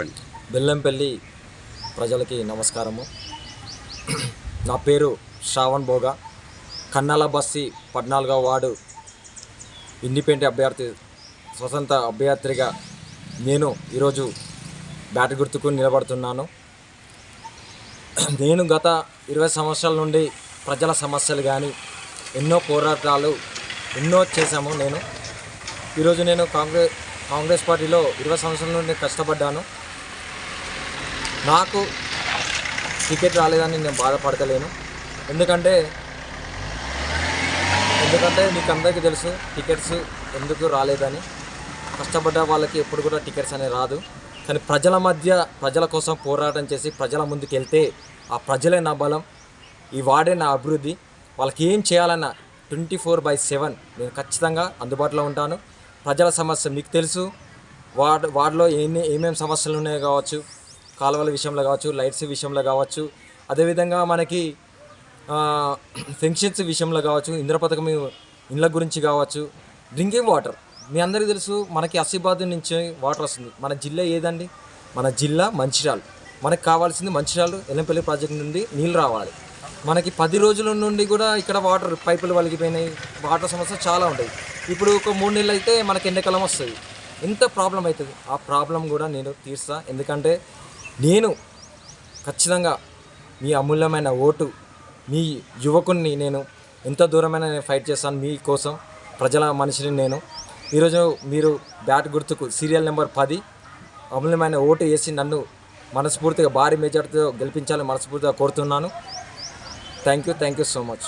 బెల్లంపల్లి ప్రజలకి నమస్కారము. నా పేరు శ్రావణ్ భోగా. కన్నాల బస్సి పద్నాలుగో వార్డు ఇండిపెండెంట్ అభ్యర్థి స్వతంత్ర అభ్యర్థిగా నేను ఈరోజు బ్యాట్ గుర్తుకు నిలబడుతున్నాను. నేను గత ఇరవై సంవత్సరాల నుండి ప్రజల సమస్యలు కానీ ఎన్నో పోరాటాలు ఎన్నో చేశాము నేను. ఈరోజు నేను కాంగ్రెస్ కాంగ్రెస్ పార్టీలో ఇరవై సంవత్సరాల నుండి కష్టపడ్డాను. నాకు టికెట్ రాలేదని నేను బాధపడతలేను. ఎందుకంటే ఎందుకంటే మీకు అందరికీ తెలుసు టికెట్స్ ఎందుకు రాలేదని. కష్టపడ్డ వాళ్ళకి ఎప్పుడు కూడా టికెట్స్ అనేది రాదు. కానీ ప్రజల మధ్య ప్రజల కోసం పోరాటం చేసి ప్రజల ముందుకు వెళ్తే ఆ ప్రజలే నా బలం ఈ వార్డే నా అభివృద్ధి. వాళ్ళకి ఏం చేయాలన్నా ట్వంటీ ఫోర్ బై సెవెన్ నేను ఖచ్చితంగా అందుబాటులో ఉంటాను. ప్రజల సమస్య మీకు తెలుసు. వార్డ్ వార్డులో ఎన్ని ఏమేమి సమస్యలు ఉన్నాయో కావచ్చు కాలువల విషయంలో కావచ్చు లైట్స్ విషయంలో కావచ్చు అదేవిధంగా మనకి ఫెన్షన్స్ విషయంలో కావచ్చు ఇంద్ర పథకం ఇండ్ల గురించి కావచ్చు డ్రింకింగ్ వాటర్. మీ అందరికీ తెలుసు మనకి అసిబాద్ నుంచి వాటర్ వస్తుంది. మన జిల్లా ఏదండి? మన జిల్లా మంచిర్యాల. మనకు కావాల్సింది మంచిర్యాల ఎల్లంపల్లి ప్రాజెక్ట్ నుండి నీళ్ళు రావాలి. మనకి పది రోజుల నుండి కూడా ఇక్కడ వాటర్ పైపులు వలిగిపోయినాయి. వాటర్ సమస్య చాలా ఉంటాయి. ఇప్పుడు ఒక మూడు నెలలు అయితే మనకి ఎండాకాలం వస్తుంది. ఎంత ప్రాబ్లం అవుతుంది. ఆ ప్రాబ్లం కూడా నేను తీర్చా ఎందుకంటే నేను ఖచ్చితంగా మీ అమూల్యమైన ఓటు మీ యువకుని నేను ఎంత దూరమైన నేను ఫైట్ చేస్తాను మీకోసం ప్రజల మనిషిని నేను. ఈరోజు మీరు బ్యాట్ గుర్తుకు సీరియల్ నెంబర్ పది అమూల్యమైన ఓటు వేసి నన్ను మనస్ఫూర్తిగా భారీ మెజార్టీతో గెలిపించాలని మనస్ఫూర్తిగా కోరుతున్నాను. Thank you thank you so much.